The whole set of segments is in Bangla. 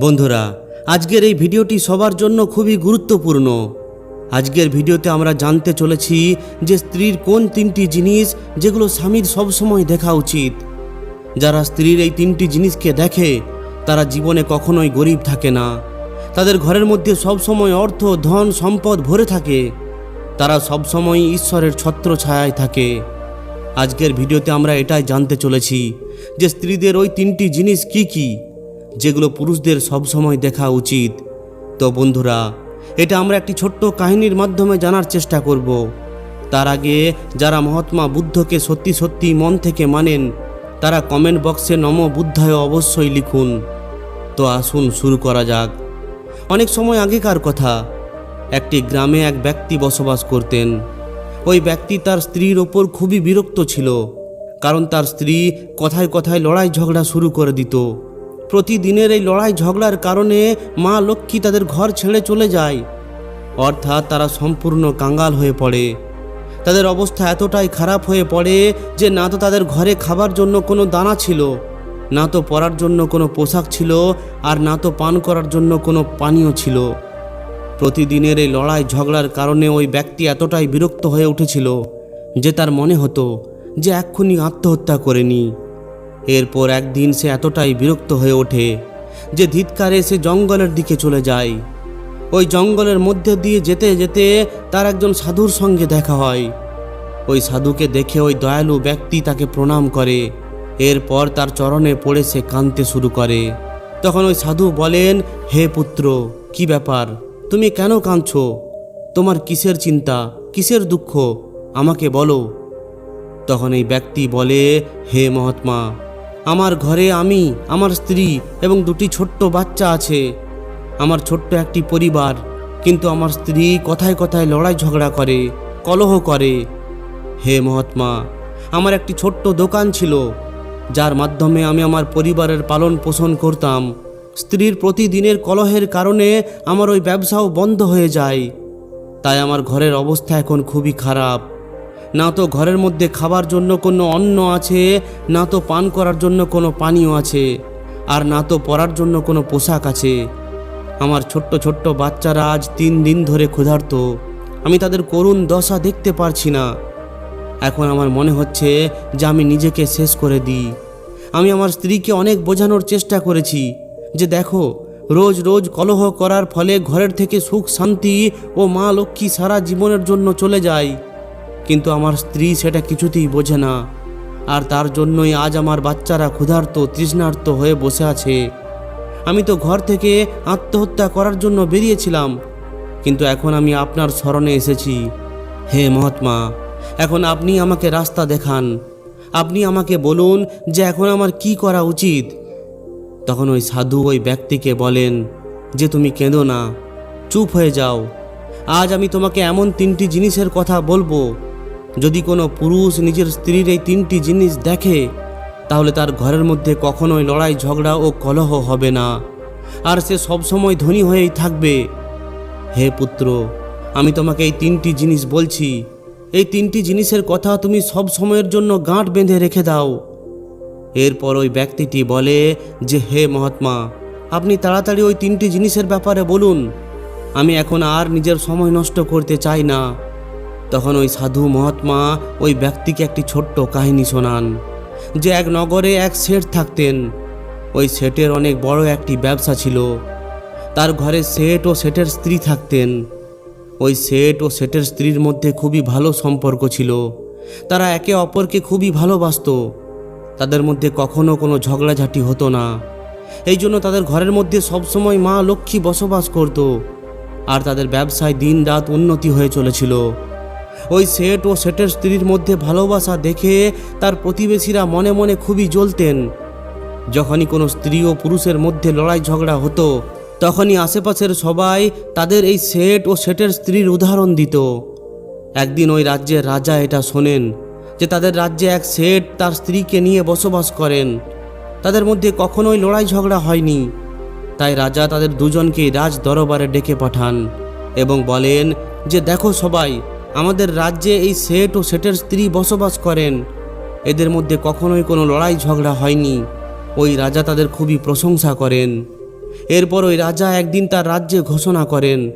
বন্ধুরা, আজকের এই ভিডিওটি সবার জন্য খুবই গুরুত্বপূর্ণ। আজকের ভিডিওতে আমরা জানতে চলেছি যে স্ত্রীর কোন তিনটি জিনিস যেগুলো স্বামীর সবসময় দেখা উচিত। যারা স্ত্রীর এই তিনটি জিনিসকে দেখে, তারা জীবনে কখনোই গরিব থাকে না। তাদের ঘরের মধ্যে সবসময় অর্থ, ধন, সম্পদ ভরে থাকে। তারা সবসময় ঈশ্বরের ছত্র ছায়ায় থাকে। আজকের ভিডিওতে আমরা এটাই জানতে চলেছি যে স্ত্রীদের ওই তিনটি জিনিস কি কি? যেগুলো পুরুষদের সবসময় দেখা উচিত। তো বন্ধুরা, এটা আমরা একটি ছোট্ট কাহিনীর মাধ্যমে জানার চেষ্টা করব। তার আগে যারা মহাত্মা বুদ্ধকে সত্যি সত্যি মন থেকে মানেন, তারা কমেন্ট বক্সে নম বুদ্ধায় অবশ্যই লিখুন। তো আসুন শুরু করা যাক। অনেক সময় আগেকার কথা, একটি গ্রামে এক ব্যক্তি বসবাস করতেন। ওই ব্যক্তি তার স্ত্রীর ওপর খুবই বিরক্ত ছিল, কারণ তার স্ত্রী কথায় কথায় লড়াই ঝগড়া শুরু করে দিত। প্রতিদিনের এই লড়াই ঝগড়ার কারণে মা লক্ষ্মী তাদের ঘর ছেড়ে চলে যায়। অর্থাৎ তারা সম্পূর্ণ কাঙ্গাল হয়ে পড়ে। তাদের অবস্থা এতটাই খারাপ হয়ে পড়ে যে না তো তাদের ঘরে খাবার জন্য কোনো দানা ছিল, না তো পরার জন্য কোনো পোশাক ছিল, আর না তো পান করার জন্য কোনো পানীয় ছিল। প্রতিদিনের এই লড়াই ঝগড়ার কারণে ওই ব্যক্তি এতটাই বিরক্ত হয়ে উঠেছিল যে তার মনে হতো যে এক্ষুনি আত্মহত্যা করে নি এরপর একদিন সে এতটাই বিরক্ত হয়ে ওঠে যে ধিৎকারে সে জঙ্গলের দিকে চলে যায়। ওই জঙ্গলের মধ্যে দিয়ে যেতে যেতে তার একজন সাধুর সঙ্গে দেখা হয়। ওই সাধুকে দেখে ওই দয়ালু ব্যক্তি তাকে প্রণাম করে। এরপর তার চরণে পড়ে সে কাঁদতে শুরু করে। তখন ওই সাধু বলেন, হে পুত্র, কি ব্যাপার? তুমি কেন কাঁদছ? তোমার কিসের চিন্তা? কিসের দুঃখ? আমাকে বলো। তখন এই ব্যক্তি বলে, হে মহাত্মা আমার ঘরে আমি, আমার স্ত্রী এবং দুটি ছোট্ট বাচ্চা আছে। আমার ছোট্ট একটি পরিবার, কিন্তু আমার স্ত্রী কথায় কথায় লড়াই ঝগড়া করে, কলহ করে। হে মহাত্মা, আমার একটি ছোট্ট দোকান ছিল, যার মাধ্যমে আমি আমার পরিবারের পালন পোষণ করতাম। স্ত্রীর প্রতিদিনের কলহের কারণে আমার ওই ব্যবসাও বন্ধ হয়ে যায়। তাই আমার ঘরের অবস্থা এখন খুবই খারাপ। না তো ঘরের মধ্যে খাবার জন্য কোনো অন্ন আছে, না তো পান করার জন্য কোনো পানীয় আছে, আর না তো পরার জন্য কোনো পোশাক আছে। আমার ছোট্ট ছোট্ট বাচ্চারা আজ তিন দিন ধরে ক্ষুধার্ত। আমি তাদের করুণ দশা দেখতে পারছি না। এখন আমার মনে হচ্ছে যে আমি নিজেকে শেষ করে দিই। আমি আমার স্ত্রীকে অনেক বোঝানোর চেষ্টা করেছি যে দেখো, রোজ রোজ কলহ করার ফলে ঘরের থেকে সুখ শান্তি ও মা লক্ষ্মী সারা জীবনের জন্য চলে যায়। কিন্তু আমার স্ত্রী সেটা কিছুতেই বোঝে না। আর তার জন্যই আজ আমার বাচ্চারা ক্ষুধার্ত, তৃষ্ণার্ত হয়ে বসে আছে। আমি তো ঘর থেকে আত্মহত্যা করার জন্য বেরিয়েছিলাম, কিন্তু এখন আমি আপনার স্মরণে এসেছি। হে মহাত্মা, এখন আপনি আমাকে রাস্তা দেখান। আপনি আমাকে বলুন যে এখন আমার কি করা উচিত। তখন ওই সাধু ওই ব্যক্তিকে বলেন, যে তুমি কেঁদো না, চুপ হয়ে যাও। আজ আমি তোমাকে এমন তিনটি জিনিসের কথা বলব যদি কোনো পুরুষ নিজের স্ত্রীর এই তিনটি জিনিস দেখে, তাহলে তার ঘরের মধ্যে কখনোই লড়াই, ঝগড়া ও কলহ হবে না। আর সে সবসময় ধনী হয়েই থাকবে। হে পুত্র, আমি তোমাকে এই তিনটি জিনিস বলছি। এই তিনটি জিনিসের কথা তুমি সব সময়ের জন্য গাঁট বেঁধে রেখে দাও। এরপর ওই ব্যক্তিটি বলে যে, হে মহাত্মা, আপনি তাড়াতাড়ি ওই তিনটি জিনিসের ব্যাপারে বলুন। আমি এখন আর নিজের সময় নষ্ট করতে চাই না। তখন ওই সাধু মহাত্মা ওই ব্যক্তিকে একটি ছোট্ট কাহিনী শোনান, যে এক নগরে এক শেঠ থাকতেন। ওই শেঠের অনেক বড় একটি ব্যবসা ছিল। তার ঘরে শেঠ ও শেঠের স্ত্রী থাকতেন। ওই শেঠ ও শেঠের স্ত্রীর মধ্যে খুবই ভালো সম্পর্ক ছিল। তারা একে অপরকে খুবই ভালোবাসত। তাদের মধ্যে কখনো কোনো ঝগড়াঝাটি হতো না। এই জন্য তাদের ঘরের মধ্যে সবসময় মা লক্ষ্মী বসবাস করত। আর তাদের ব্যবসায় দিন রাত উন্নতি হয়ে চলেছিল। ওই সেট ও সেটের স্ত্রীর মধ্যে ভালোবাসা দেখে তার প্রতিবেশীরা মনে মনে খুবই জ্বলতেন। যখনই কোনো স্ত্রী ও পুরুষের মধ্যে লড়াই ঝগড়া হতো, তখনই আশেপাশের সবাই তাদের এই সেট ও সেটের স্ত্রীর উদাহরণ দিত। একদিন ওই রাজ্যের রাজা এটা শোনেন যে তাদের রাজ্যে এক সেট তার স্ত্রীকে নিয়ে বসবাস করেন। তাদের মধ্যে কখনোই লড়াই ঝগড়া হয়নি। তাই রাজা তাদের দুজনকেই রাজ দরবারে ডেকে পাঠান এবং বলেন যে, দেখো সবাই আমাদের রাজ্যে এই সেট ও সেটের স্ত্রী বসবাস করেন। এদের মধ্যে কখনোই কোনো লড়াই ঝগড়া হয়নি। ওই রাজা তাদের খুবই প্রশংসা করেন। এরপর ওই রাজা একদিন তার রাজ্যে ঘোষণা করেন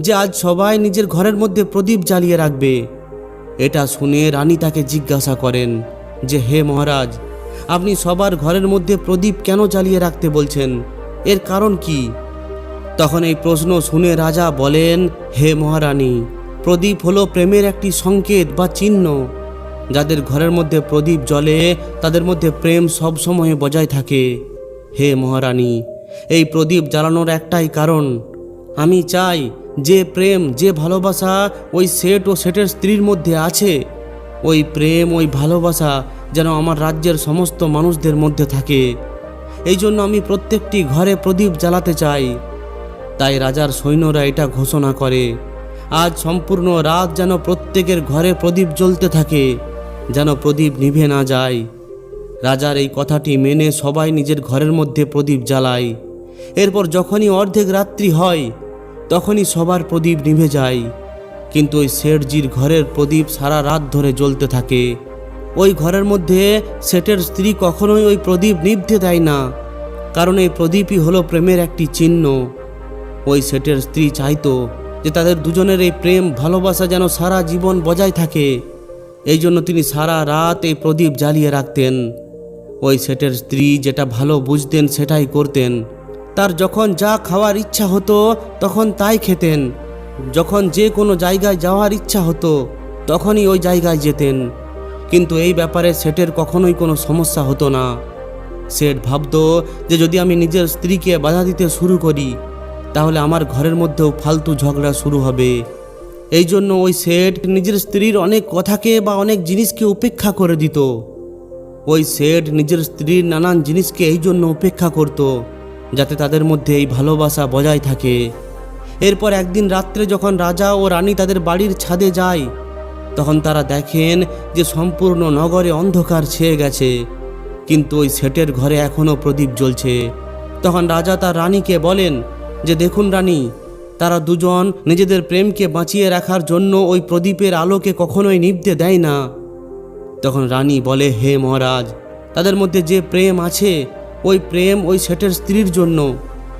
যে আজ সবাই নিজের ঘরের মধ্যে প্রদীপ জ্বালিয়ে রাখবে। এটা শুনে রানী তাকে জিজ্ঞাসা করেন যে, হে মহারাজ, আপনি সবার ঘরের মধ্যে প্রদীপ কেন জ্বালিয়ে রাখতে বলছেন? এর কারণ কি? তখন এই প্রশ্ন শুনে রাজা বলেন, হে মহারানী প্রদীপ হলো প্রেমের একটি সংকেত বা চিহ্ন। যাদের ঘরের মধ্যে প্রদীপ জ্বলে, তাদের মধ্যে প্রেম সবসময় বজায় থাকে। হে মহারানী, এই প্রদীপ জ্বালানোর একটাই কারণ। আমি চাই যে প্রেম, যে ভালোবাসা ওই সেট ও সেটের স্ত্রীর মধ্যে আছে। ওই প্রেম, ওই ভালোবাসা যেন আমার রাজ্যের সমস্ত মানুষদের মধ্যে থাকে। এই জন্য আমি প্রত্যেকটি ঘরে প্রদীপ জ্বালাতে চাই। তাই রাজার সৈন্যরা এটা ঘোষণা করে। আজ সম্পূর্ণ রাত যেন প্রত্যেকের ঘরে প্রদীপ জ্বলতে থাকে, যেন প্রদীপ নিভে না যায়। রাজার এই কথাটি মেনে সবাই নিজের ঘরের মধ্যে প্রদীপ জ্বালায়। এরপর যখনই অর্ধেক রাত্রি হয়, তখনই সবার প্রদীপ নিভে যায়। কিন্তু ওই শেঠজির ঘরের প্রদীপ সারা রাত ধরে জ্বলতে থাকে। ওই ঘরের মধ্যে শেঠের স্ত্রী কখনোই ওই প্রদীপ নিভতে দেয় না, কারণ এই প্রদীপই হলো প্রেমের একটি চিহ্ন। ওই সেটের স্ত্রী চাইতো যে তাদের দুজনের এই প্রেম, ভালোবাসা যেন সারা জীবন বজায় থাকে। এই জন্য তিনি সারা রাত এই প্রদীপ জ্বালিয়ে রাখতেন। ওই সেটের স্ত্রী যেটা ভালো বুঝতেন সেটাই করতেন। তার যখন যা খাওয়ার ইচ্ছা হতো, তখন তাই খেতেন। যখন যে কোনো জায়গায় যাওয়ার ইচ্ছা হতো, তখনই ওই জায়গায় যেতেন। কিন্তু এই ব্যাপারে সেটের কখনোই কোনো সমস্যা হতো না। সেট ভাবতো যে যদি আমি নিজের স্ত্রীকে বাধা দিতে শুরু করি তাহলে আমার ঘরের মধ্যেও ফালতু ঝগড়া শুরু হবে। এই জন্য ওই সেট নিজের স্ত্রীর অনেক কথাকে বা অনেক জিনিসকে উপেক্ষা করে দিত। ওই সেট নিজের স্ত্রীর নানান জিনিসকে এই জন্য উপেক্ষা করত, যাতে তাদের মধ্যে এই ভালোবাসা বজায় থাকে। এরপর একদিন রাত্রে যখন রাজা ও রানী তাদের বাড়ির ছাদে যায়, তখন তারা দেখেন যে সম্পূর্ণ নগরে অন্ধকার ছেয়ে গেছে। কিন্তু ওই সেটের ঘরে এখনও প্রদীপ জ্বলছে। তখন রাজা তার রানীকে বলেন যে দেখুন রানী, তারা দুজন নিজেদের প্রেমকে বাঁচিয়ে রাখার জন্য ওই প্রদীপের আলোকে কখনোই নিভতে দেয় না। তখন রানী বলে, হে মহারাজ, তাদের মধ্যে যে প্রেম আছে, ওই প্রেম ওই সেটের স্ত্রীর জন্য।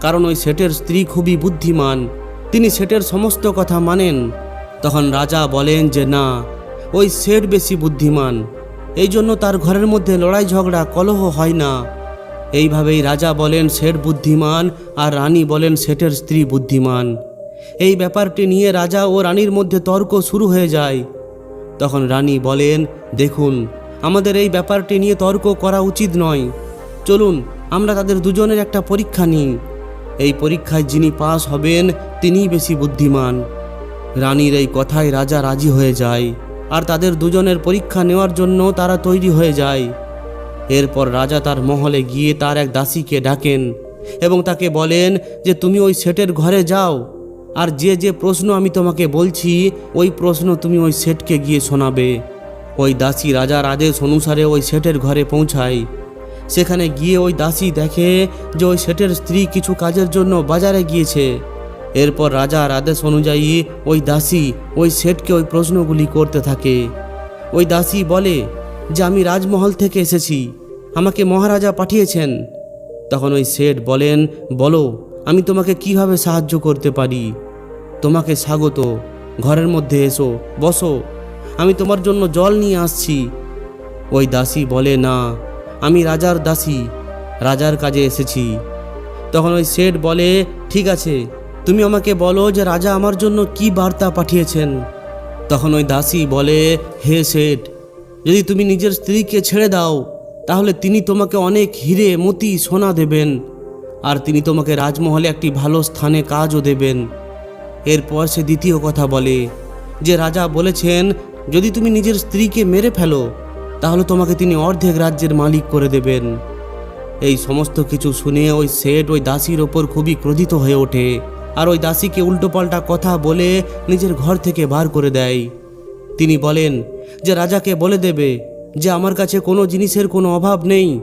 কারণ ওই সেটের স্ত্রী খুবই বুদ্ধিমান, তিনি সেটের সমস্ত কথা মানেন। তখন রাজা বলেন যে, না, ওই সেট বেশি বুদ্ধিমান। এই জন্য তার ঘরের মধ্যে লড়াই ঝগড়া কলহ হয় না। এইভাবেই রাজা বলেন শেঠ বুদ্ধিমান আর রানী বলেন শেঠের স্ত্রী বুদ্ধিমান। এই ব্যাপারটি নিয়ে রাজা ও রানীর মধ্যে তর্ক শুরু হয়ে যায়। তখন রানী বলেন, দেখুন, আমাদের এই ব্যাপারটি নিয়ে তর্ক করা উচিত নয়। চলুন, আমরা তাদের দুজনের একটা পরীক্ষা নিই। এই পরীক্ষায় যিনি পাস হবেন, তিনিই বেশি বুদ্ধিমান। রানীর এই কথায় রাজা রাজি হয়ে যায়। আর তাদের দুজনের পরীক্ষা নেওয়ার জন্য তারা তৈরি হয়ে যায়। এরপর রাজা তার মহলে গিয়ে তার এক দাসীকে ডাকেন এবং তাকে বলেন যে, তুমি ওই সেটের ঘরে যাও। আর যে যে প্রশ্ন আমি তোমাকে বলছি, ওই প্রশ্ন তুমি ওই সেটকে গিয়ে শোনাবে। ওই দাসী রাজার আদেশ অনুসারে ওই সেটের ঘরে পৌঁছায়। সেখানে গিয়ে ওই দাসী দেখে যে, ওই সেটের স্ত্রী কিছু কাজের জন্য বাজারে গিয়েছে। এরপর রাজার আদেশ অনুযায়ী ওই দাসী ওই সেটকে ওই প্রশ্নগুলি করতে থাকে। ওই দাসী বলে যে আমি রাজমহল থেকে এসেছি, আমাকে মহারাজা পাঠিয়েছেন। তখন ওই শেঠ বলেন, বলো, আমি তোমাকে কীভাবে সাহায্য করতে পারি? তোমাকে স্বাগত, ঘরের মধ্যে এসো, বসো, আমি তোমার জন্য জল নিয়ে আসছি। ওই দাসী বলে, না, আমি রাজার দাসী, রাজার কাজে এসেছি। তখন ওই শেঠ বলে, ঠিক আছে, তুমি আমাকে বলো যে রাজা আমার জন্য কি বার্তা পাঠিয়েছেন? তখন ওই দাসী বলে, হে শেঠ যদি তুমি নিজের স্ত্রীকে ছেড়ে দাও, তাহলে তিনি তোমাকে অনেক হিরে মতি সোনা দেবেন, আর তিনি তোমাকে রাজমহলে একটি ভালো স্থানে কাজও দেবেন। এরপর সে দ্বিতীয় কথা বলে, যে রাজা বলেছেন, যদি তুমি নিজের স্ত্রীকে মেরে ফেলো, তাহলে তোমাকে তিনি অর্ধেক রাজ্যের মালিক করে দেবেন। এই সমস্ত কিছু শুনে ওই সেট ওই দাসীর ওপর খুবই ক্রোধিত হয়ে ওঠে, আর ওই দাসীকে উল্টোপাল্টা কথা বলে নিজের ঘর থেকে বার করে দেয়। তিনি বলেন, যে রাজাকে বলে দেবে যে আমার কাছে কোনো জিনিসের কোনো অভাব নেই।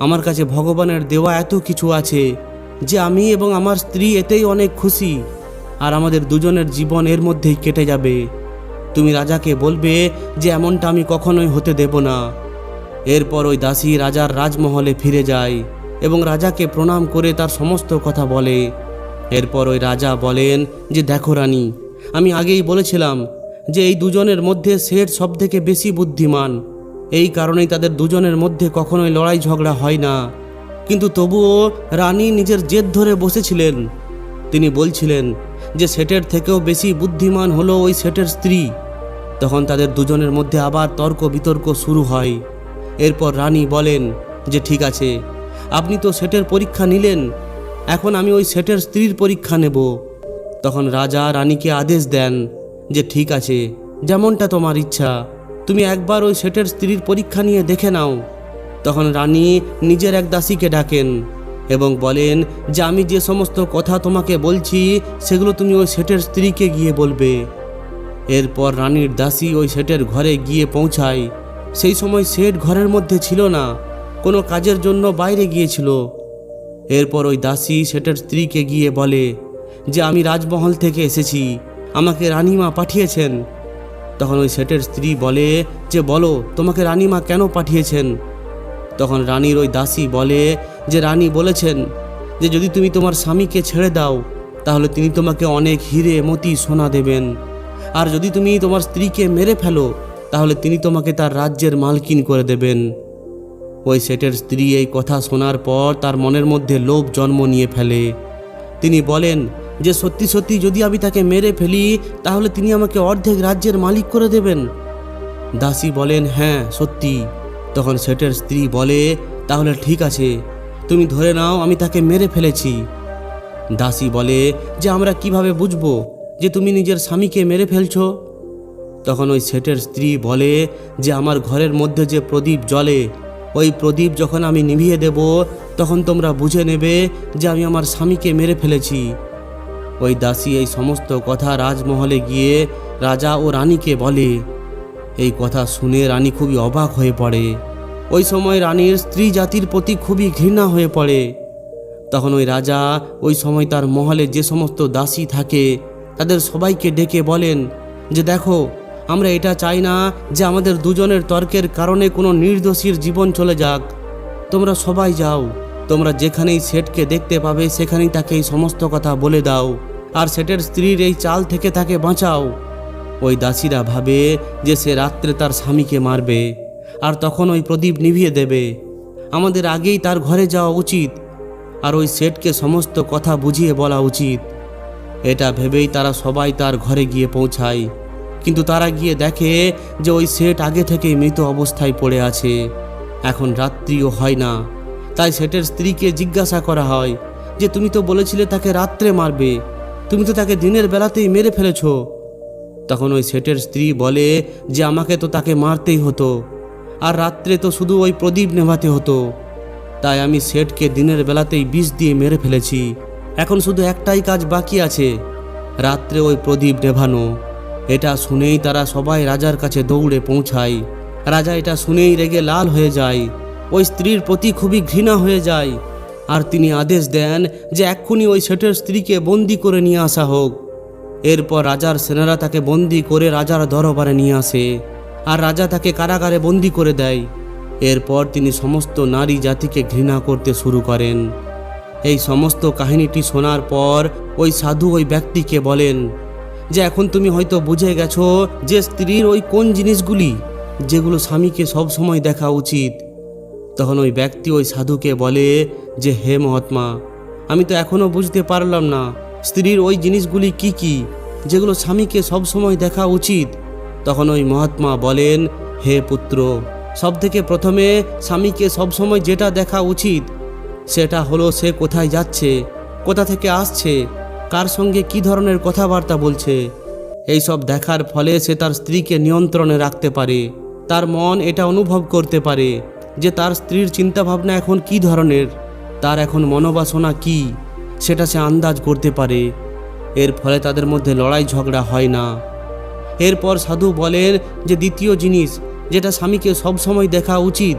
আমার কাছে ভগবানের দেওয়া এত কিছু আছে যে আমি এবং আমার স্ত্রী এতেই অনেক খুশি, আর আমাদের দুজনের জীবন এর মধ্যেই কেটে যাবে। তুমি রাজাকে বলবে যে এমনটা আমি কখনোই হতে দেব না। এরপর ওই দাসী রাজার রাজমহলে ফিরে যায় এবং রাজাকে প্রণাম করে তার সমস্ত কথা বলে। এরপর ওই রাজা বলেন যে, দেখো রানী, আমি আগেই বলেছিলাম যে এই দুজনের মধ্যে শেঠ সব থেকে বেশি বুদ্ধিমান। এই কারণেই তাদের দুজনের মধ্যে কখনোই লড়াই ঝগড়া হয় না। কিন্তু তবুও রানী নিজের জেদ ধরে বসেছিলেন। তিনি বলছিলেন যে সেটের থেকেও বেশি বুদ্ধিমান হলো ওই সেটের স্ত্রী। তখন তাদের দুজনের মধ্যে আবার তর্ক বিতর্ক শুরু হয়। এরপর রানী বলেন যে, ঠিক আছে, আপনি তো সেটের পরীক্ষা নিলেন, এখন আমি ওই সেটের স্ত্রীর পরীক্ষা নেব। তখন রাজা রানীকে আদেশ দেন যে ঠিক আছে, যেমনটা তোমার ইচ্ছা। তুমি একবার ওই সেটের স্ত্রীর পরীক্ষা নিয়ে দেখে নাও। তখন রানী নিজের এক দাসীকে ডাকেন এবং বলেন, যে আমি যে সমস্ত কথা তোমাকে বলছি, সেগুলো তুমি ওই সেটের স্ত্রীকে গিয়ে বলবে। এরপর রানীর দাসী ওই সেটের ঘরে গিয়ে পৌঁছায়। সেই সময় সেট ঘরের মধ্যে ছিল না, কোনো কাজের জন্য বাইরে গিয়েছিল। এরপর ওই দাসী সেটের স্ত্রীকে গিয়ে বলে, যে আমি রাজমহল থেকে এসেছি আমাকে রানীমা পাঠিয়েছেন। তখন ওই সেটের স্ত্রী বলে যে, বলো, তোমাকে রানীমা কেন পাঠিয়েছেন? তখন রানীর ওই দাসী বলে যে, রানী বলেছেন যে, যদি তুমি তোমার স্বামীকে ছেড়ে দাও, তাহলে তিনি তোমাকে অনেক হিরে মতি সোনা দেবেন। আর যদি তুমি তোমার স্ত্রীকে মেরে ফেলো, তাহলে তিনি তোমাকে তার রাজ্যের মালকিন করে দেবেন। ওই সেটের স্ত্রী এই কথা শোনার পর তার মনের মধ্যে লোভ জন্ম নিয়ে ফেলে। তিনি বলেন যে সত্যি সত্যি যদি আমি তাকে মেরে ফেলি, তাহলে তিনি আমাকে অর্ধেক রাজ্যের মালিক করে দেবেন। দাসী বলেন হ্যাঁ সত্যি। তখন সেটের স্ত্রী বলে, তাহলে ঠিক আছে, তুমি ধরে নাও আমি তাকে মেরে ফেলেছি। দাসী বলে, যে আমরা কীভাবে বুঝব যে তুমি নিজের স্বামীকে মেরে ফেলছো? তখন ওই সেটের স্ত্রী বলে, যে আমার ঘরের মধ্যে যে প্রদীপ জ্বলে, ওই প্রদীপ যখন আমি নিভিয়ে দেব, তখন তোমরা বুঝে নেবে যে আমি আমার স্বামীকে মেরে ফেলেছি। ওই দাসী এই সমস্ত কথা রাজমহলে গিয়ে রাজা ও রানীকে বলে। এই কথা শুনে রানী খুবই অবাক হয়ে পড়ে। ওই সময় রানীর স্ত্রী জাতির প্রতি খুবই ঘৃণা হয়ে পড়ে। তখন ওই রাজা ওই সময় তার মহলে যে সমস্ত দাসী থাকে, তাদের সবাইকে ডেকে বলেন যে, দেখো, আমরা এটা চাই না যে আমাদের দুজনের তর্কের কারণে কোনো নির্দোষীর জীবন চলে যাক। তোমরা সবাই যাও, তোমরা যেখানেই সেটকে দেখতে পাবে সেখানেই তাকে এই সমস্ত কথা বলে দাও। আর সেটের স্ত্রীর এই চাল থেকে তাকে বাঁচাও। ওই দাসীরা ভাবে যে সে রাত্রে তার স্বামীকে মারবে, আর তখন ওই প্রদীপ নিভিয়ে দেবে। আমাদের আগেই তার ঘরে যাওয়া উচিত, আর ওই সেটকে সমস্ত কথা বুঝিয়ে বলা উচিত। এটা ভেবেই তারা সবাই তার ঘরে গিয়ে পৌঁছায়। কিন্তু তারা গিয়ে দেখে যে ওই সেট আগে থেকেই মৃত অবস্থায় পড়ে আছে। এখন রাত্রিও হয় না। তাই সেটের স্ত্রীকে জিজ্ঞাসা করা হয় যে, তুমি তো বলেছিলে তাকে রাত্রে মারবে। তুমি তো তাকে দিনের বেলাতেই মেরে ফেলেছো। তখন ওই সেটের স্ত্রী বলে যে আমাকে তো তাকে মারতেই হতো, আর রাত্রে তো শুধু ওই প্রদীপ নেভাতে হতো। তাই আমি সেটকে দিনের বেলাতেই বিষ দিয়ে মেরে ফেলেছি। এখন শুধু একটাই কাজ বাকি আছে, রাত্রে ওই প্রদীপ নেভানো। এটা শুনেই তারা সবাই রাজার কাছে দৌড়ে পৌঁছায়। রাজা এটা শুনেই রেগে লাল হয়ে যায়। ওই স্ত্রীর প্রতি খুবই ঘৃণা হয়ে যায়। আর তিনি আদেশ দেন যে এক্ষুনি ওই সেটের স্ত্রীকে বন্দি করে নিয়ে আসা হোক। এরপর রাজার সেনারা তাকে বন্দি করে রাজার দরবারে নিয়ে আসে আর রাজা তাকে কারাগারে বন্দি করে দেয়। এরপর তিনি সমস্ত নারী জাতিকে ঘৃণা করতে শুরু করেন। এই সমস্ত কাহিনীটি শোনার পর ওই সাধু ওই ব্যক্তিকে বলেন যে, এখন তুমি হয়তো বুঝে গেছো যে স্ত্রীর ওই কোন জিনিসগুলি যেগুলো স্বামীকে সব সময় দেখা উচিত। তখন ওই ব্যক্তি ওই সাধুকে বলে যে, হে মহাত্মা, আমি তো এখনও বুঝতে পারলাম না স্ত্রীর ওই জিনিসগুলি কি কি, যেগুলো স্বামীকে সব সময় দেখা উচিত। তখন ওই মহাত্মা বলেন, হে পুত্র সব থেকে প্রথমে স্বামীকে সবসময় যেটা দেখা উচিত, সেটা হলো সে কোথায় যাচ্ছে, কোথা থেকে আসছে, কার সঙ্গে কি ধরনের কথাবার্তা বলছে। এই সব দেখার ফলে সে তার স্ত্রীকে নিয়ন্ত্রণে রাখতে পারে, তার মন এটা অনুভব করতে পারে। যে তার স্ত্রীর চিন্তাভাবনা এখন কি ধরনের? তার এখন মনোবাসনা কি? সেটা সে আন্দাজ করতে পারে। এর ফলে তাদের মধ্যে লড়াই ঝগড়া হয় না। এরপর সাধু বলেন যে দ্বিতীয় জিনিস যেটা স্বামীকে সবসময় দেখা উচিত,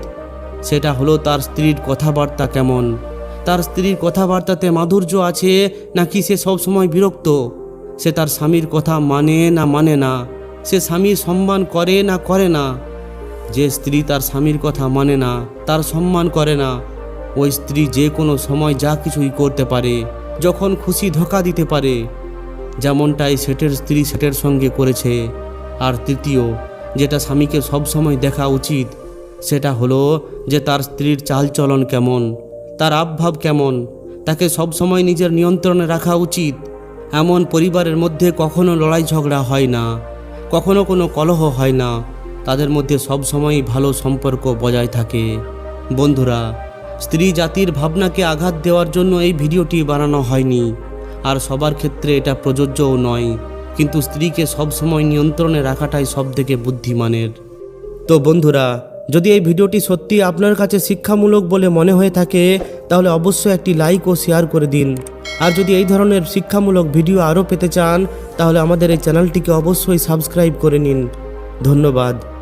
সেটা হলো তার স্ত্রীর কথাবার্তা কেমন। তার স্ত্রীর কথাবার্তাতে মাধুর্য আছে নাকি সে সবসময় বিরক্ত? সে তার স্বামীর কথা মানে না মানে না? সে স্বামীর সম্মান করে না করে না? যে স্ত্রী তার স্বামীর কথা মানে না, তার সম্মান করে না, ওই স্ত্রী যে কোনো সময় যা কিছুই করতে পারে, যখন খুশি ধোকা দিতে পারে। যেমনটাই সেটের স্ত্রী সেটের সঙ্গে করেছে। আর তৃতীয়, যেটা স্বামীকে সবসময় দেখা উচিত, সেটা হলো যে তার স্ত্রীর চালচলন কেমন, তার আবভাব কেমন, তাকে সবসময় নিজের নিয়ন্ত্রণে রাখা উচিত। এমন পরিবারের মধ্যে কখনো লড়াই ঝগড়া হয় না, কখনো কোনো কলহ হয় না তাদের মধ্যে সবসময়ই ভালো সম্পর্ক বজায় থাকে। বন্ধুরা, স্ত্রী জাতির ভাবনাকে আঘাত দেওয়ার জন্য এই ভিডিওটি বানানো হয়নি। আর সবার ক্ষেত্রে এটা প্রযোজ্যও নয়। কিন্তু স্ত্রীকে সবসময় নিয়ন্ত্রণে রাখাটাই সবথেকে বুদ্ধিমানের। তো বন্ধুরা, যদি এই ভিডিওটি সত্যি আপনার কাছে শিক্ষামূলক বলে মনে হয়ে থাকে, তাহলে অবশ্যই একটি লাইক ও শেয়ার করে দিন। আর যদি এই ধরনের শিক্ষামূলক ভিডিও আরও পেতে চান, তাহলে আমাদের এই চ্যানেলটিকে অবশ্যই সাবস্ক্রাইব করে নিন। ধন্যবাদ।